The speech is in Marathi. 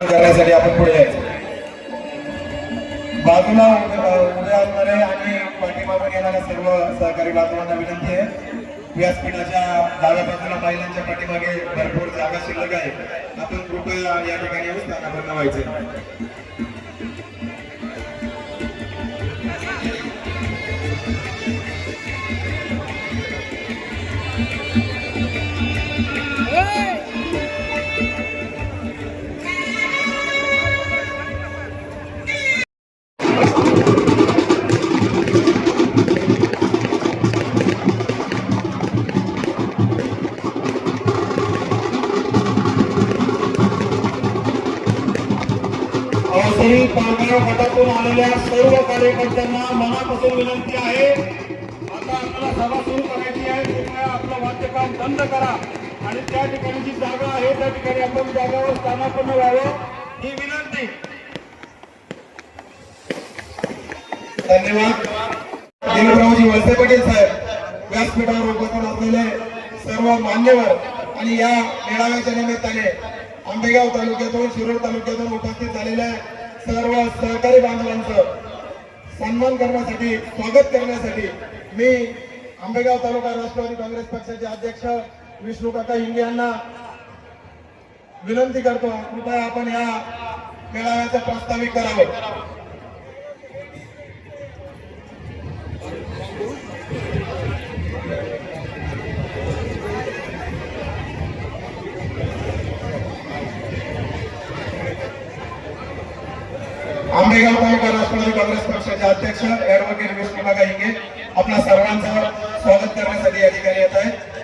करण्यासाठी आपण पुढे यायचं. बाजूला उभे असणारे आणि पाठीमागून येणाऱ्या सर्व सहकारी बांधवांना विनंती आहे. व्यासपीठाच्या डाव्या बाजूला महिलांच्या पाठीमागे भरपूर जागा शिल्लक आहे. आपण कृपया या ठिकाणी येऊन स्थानापन्न व्हायचे. अवसरी पालगाव गटातून आलेल्या सर्व कार्यकर्त्यांना मनापासून विनंती आहे. आता आपल्याला सभा सुरू करायची आहे. कृपया आपलं वाद्यकाम बंद करा. आणि त्या ठिकाणी जी जागा आहे त्या ठिकाणी आपण जागावर स्थानापन्न व्हावं ही विनंती. धन्यवाद. दिलीपरावजी वळसे पाटील साहेब व्यासपीठावर उपस्थित असलेले सर्व मान्यवर आणि या मेळाव्याच्या निमित्ताने आंबेगाव तालुक्यातून शिरूर तालुक्यातून उपस्थित झालेल्या सर्व सहकारी बांधवांचं सन्मान करण्यासाठी स्वागत करण्यासाठी मी आंबेगाव तालुका राष्ट्रवादी काँग्रेस पक्षाचे अध्यक्ष विष्णू काका हिंगे यांना विनंती करतो कृपया आपण या मेळाव्याचं प्रास्ताविक करावं. आंबेगाव तालुका राष्ट्रवादी काँग्रेस पक्षाचे अध्यक्ष ऍडव्होकेट विष्णू काका हिंगे आपल्या सर्वांचं स्वागत करण्यासाठी या ठिकाणी येत आहेत.